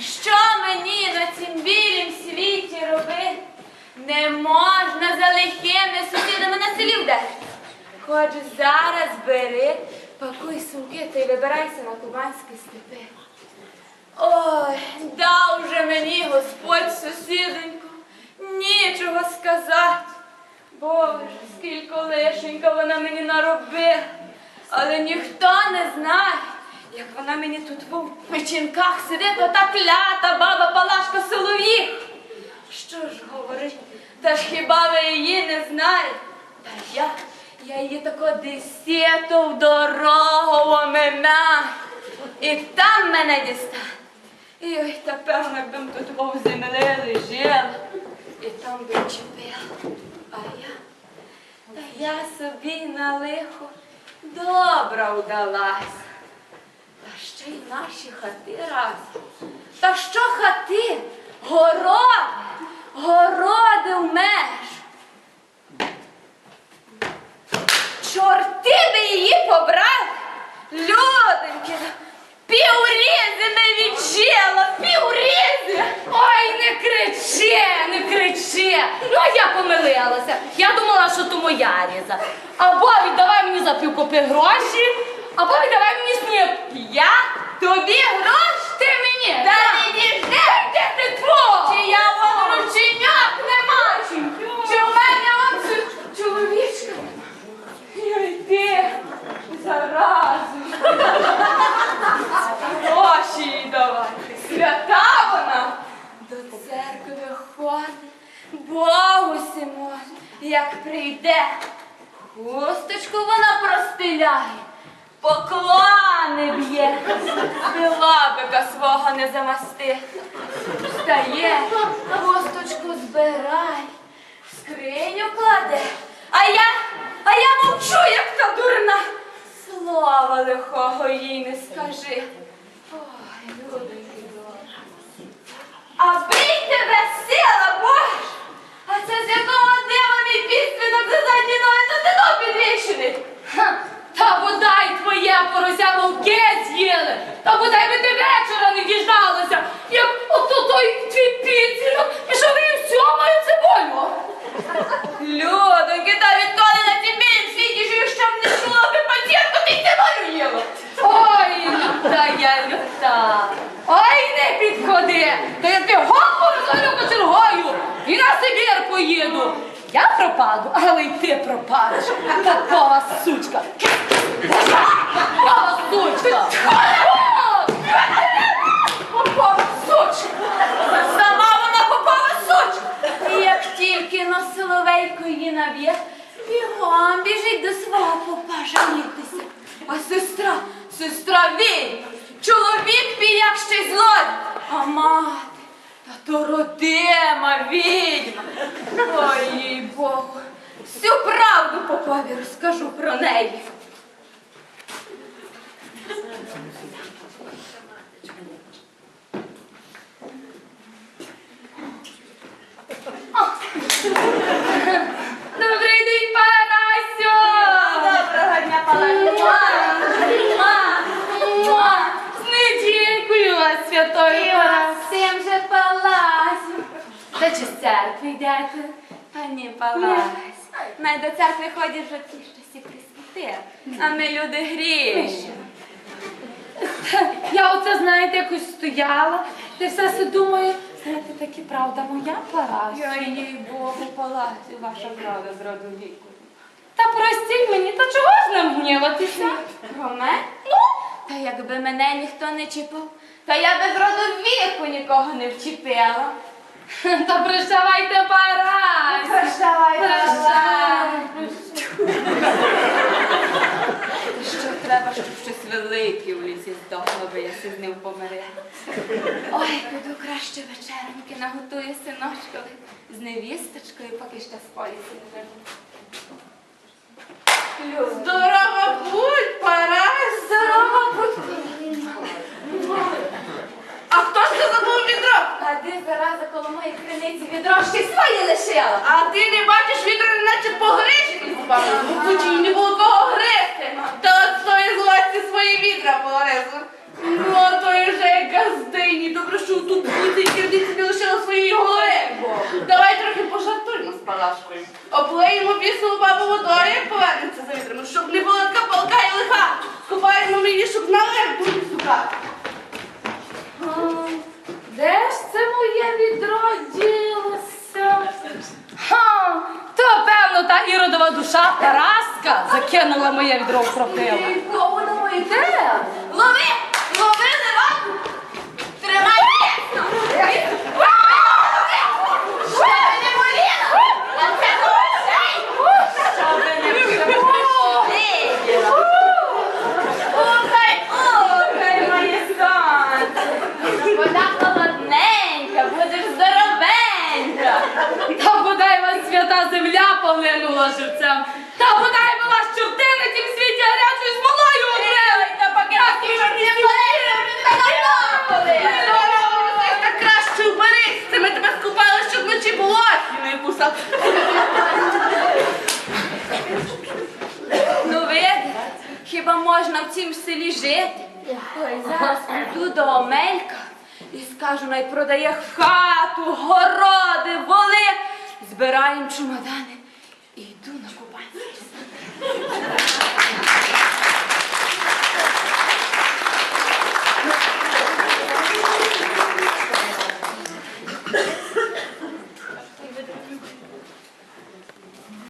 Що мені на цім білім світі робити? Не можна за лихими сусідами на селі вдерти. Хоч зараз бери, пакуй сумки та й вибирайся на кубанські степи. Ой, дав вже мені Господь сусідоньку, нічого сказати. Боже, скільки лишенька вона мені наробила, але ніхто не знає, як вона мені тут в печінках сидить, ота клята баба Палашка Солов'їх. Що ж говорить, та ж хіба ви її не знаєте? Та я, я її тако десяту в дорогу оминаю, і там мене дістане. І ой, тепер якби ми тут вов землили, жили, і там би чепила. А я, та я собі на лихо добра вдалась. Ще й наші хати разом. Та що хати? Городи, городи в меж. Чорти би її побрали, люденьки, піврізи ми віджила, піврізи. Ой, не кричи, не кричи. Ну, я помилилася. Я думала, що то моя різа. Або віддавай мені за півкопи гроші, або віддавай мені сніп. Я тобі грош? Ти мені. Та Так. не діжди, Де ти твого? чи я вам рученьок не мачу, чи в мене от цю чоловічка. Ой, ти, Свята вона. До церкви ходить, Богу симон, як прийде. Хусточку вона простиляє, поклони б'є, лабика свого не замасти. Встає, хусточку збирай, в скриню кладе, а я, а я мовчу, як та дурна. Слова лихого їй не скажи. Ой, люденьки добре. Аби тебе сила, Боже! А це з якого дива мій підсвінок за задні ноги на дно підвішений? Ха, Та бодай твоє порося вовки з'їли. Та бодай би ти вечора не діждалася, як ото той твій підсвінок пішов і всю мою цибулю. Людоньки, та відколи на цім білім світі живу, щоб не чула би пацієнтку, ти й цибулю їла. Ой, люта я люта. Ой, не підходи. Та я тобі голову розгорю кочергою і на Сибір поїду. Я пропаду, але й ти пропадеш. Такова сучка. Такова сучка. Попова сучка! Сама вона попова сучка! І як тільки на соловейку її наб'є, бігом біжить до свого попа жалітися. А сестра, сестра відьма, чоловік піяк ще й злой, а мати, та то родима відьма. Ой, їй Богу, всю правду попові розкажу про неї. Добрий день, Парасю! Доброго дня, Паланя. З недількою вас, святою цим же Паласю. Та чи з церкви йдете? Та ні, Палась. Най до церкви ходять вже ті, що всі присвіти. А ми люди грішні. Я оце, знаєте, якось стояла, та все си думаю, знаєте, таки правда моя. Я їй Богу, Паласю, ваша правда з роду віку. Та простіть мені, та чого ж нам гніватися? Про мене? Ну? Та якби мене ніхто не чіпав, та я би з роду віку нікого не вчепила. Та прощавайте! Прощавай, Прощавай! Що треба, щось у лісі здохло, би я си з ним помирила. Ой, піду краще вечереньки наготую синочкові з невісточкою, поки ще з полісі не вернусь. Здорова будь, Парась! Здорова будь! А хто ж це забув відро? А ти зараза коло моєї криниці відрошки свої лишила. А ти не бачиш відро, наче погрижені спали. Хоч і не було кого гризти власті свої відра, Полонезу. Ну, то і вже як газдині, добре, що тут бути керівниці не лише на своїй голові. Давай трохи пожартуємо з палашкою. Оплеємо вісну бабу водою, як повернеться за вітрами, щоб не була така палка і лиха. Копаємо мені, щоб налег буде сука. Де ж це моє відро ділося? Ха! То, певно, та іродова душа Тарас Тараска закинула моє відро в кропиву. Кого думаєте? Лови! Лови, леваку! Тримай міцно! Що ви не боліла? А це грошей! Що ви не моє сонце! Вода холодненька, будеш здоровенька! Та бодай вас свята земля полинула живцем. Та бодай вуса. Ну види, хіба можна в цім селі жити? Ой, зараз піду до Омелька і скажу, най продає хату, городи, воли. Збираємо чумадани і йду на купання.